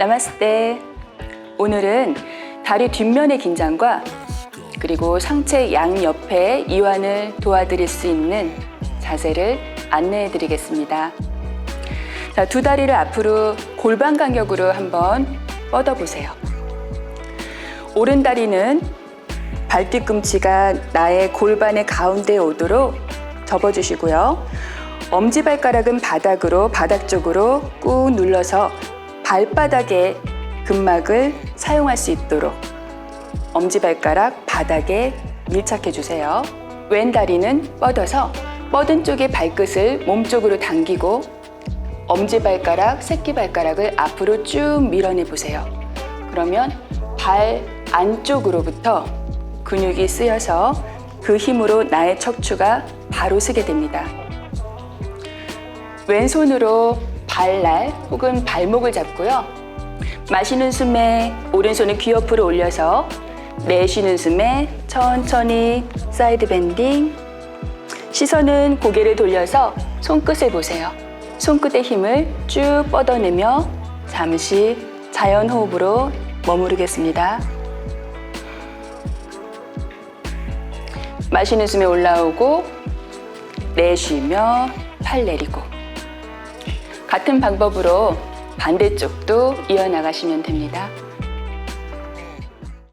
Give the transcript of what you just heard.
나마스테. 오늘은 다리 뒷면의 긴장과 그리고 상체 양옆에 이완을 도와드릴 수 있는 자세를 안내해 드리겠습니다. 자, 두 다리를 앞으로 골반 간격으로 한번 뻗어 보세요. 오른 다리는 발 뒤꿈치가 나의 골반의 가운데에 오도록 접어 주시고요. 엄지발가락은 바닥으로 바닥 쪽으로 꾹 눌러서 발바닥에 근막을 사용할 수 있도록 엄지발가락 바닥에 밀착해 주세요. 왼 다리는 뻗어서 뻗은 쪽의 발끝을 몸쪽으로 당기고 엄지발가락, 새끼발가락을 앞으로 쭉 밀어내 보세요. 그러면 발 안쪽으로부터 근육이 쓰여서 그 힘으로 나의 척추가 바로 서게 됩니다. 왼손으로 발날 혹은 발목을 잡고요. 마시는 숨에 오른손을 귀 옆으로 올려서 내쉬는 숨에 천천히 사이드 밴딩 시선은 고개를 돌려서 손끝을 보세요. 손끝의 힘을 쭉 뻗어내며 잠시 자연 호흡으로 머무르겠습니다. 마시는 숨에 올라오고 내쉬며 팔 내리고 같은 방법으로 반대쪽도 이어나가시면 됩니다.